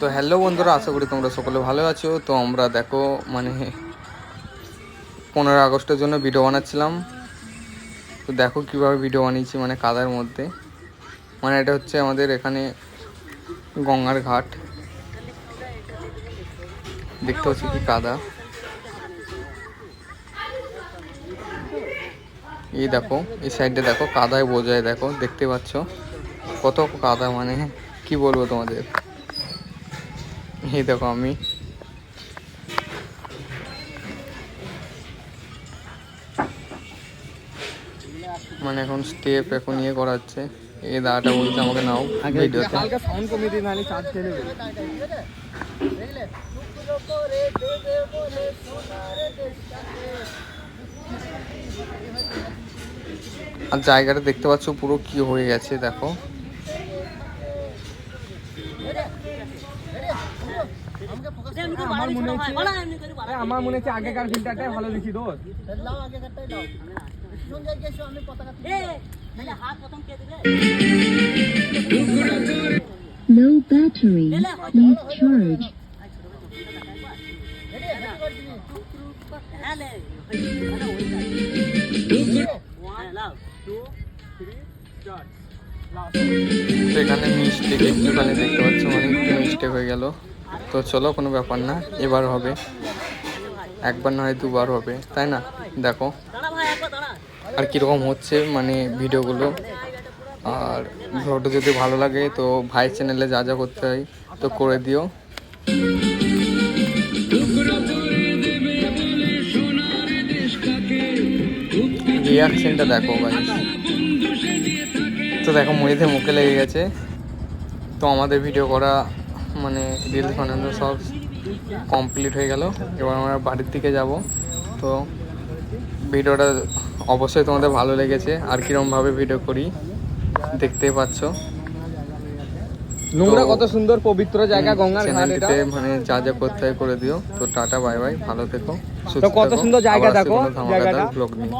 তো হ্যালো বন্ধুরা, আশা করি তোমরা সকলে ভালো আছো। তো আমরা দেখো মানে পনেরো আগস্টের জন্য ভিডিও বানাচ্ছিলাম। তো দেখো কীভাবে ভিডিও বানিয়েছি মানে কাদার মধ্যে। মানে এটা হচ্ছে আমাদের এখানে গঙ্গার ঘাট। দেখতে হচ্ছে কি কাদা। এই দেখো, এই সাইডে দেখো, কাদায় বোঝায় দেখো, দেখতে পাচ্ছ। কত কাদা মানে কি বলব তোমাদের? এই দেখো আমি। মানে এখন স্টেপ এখন ইয়ে করা হচ্ছে এই দাঁড়াটা বলছে আমাকে নাও ভিডিওতে হালকা সাউন্ড কমিয়ে দিন নাহলে চার্জ টেনে দেবে। আর জায়গাটা দেখতে পাচ্ছ পুরো কি হয়ে গেছে দেখো। আমার মনে হচ্ছে আমার মনে হচ্ছে আগেকার ফিল্টারটাই ভালো দেখি দোষ Low battery. Please charge. তো এখানে মিস্টেক একটুখানি দেখতে পাচ্ছ মানে একটু মিস্টেক হয়ে গেল। তো চলো, কোনো ব্যাপার না, এবার হবে। একবার না হয় দুবার হবে, তাই না? দেখো, আর কীরকম হচ্ছে মানে ভিডিওগুলো। আর ভিডিওটা যদি ভালো লাগে, তো ভাই চ্যানেলে যা যা করতে হয়, তো করে দিও। রিয়াকশনটা দেখো ভাই তো দেখো মুড়িতে মুখে লেগে গেছে। তো আমাদের ভিডিও করা মানে রিলস বানানো সব কমপ্লিট হয়ে গেল। এবার আমরা বাড়ির দিকে যাব। তো ভিডিওটা অবশ্যই তোমাদের ভালো লেগেছে। আর কীরমভাবে ভিডিও করি দেখতেই পাচ্ছ। নোংরা কত সুন্দর পবিত্র জায়গা গঙ্গার চ্যানেলটিতে মানে যা যা করতে হয় করে দিও। তো টাটা বাই বাই ভালো থেকো তো কত সুন্দর জায়গা দেখো, জায়গাটা। ব্লগ নিয়ে।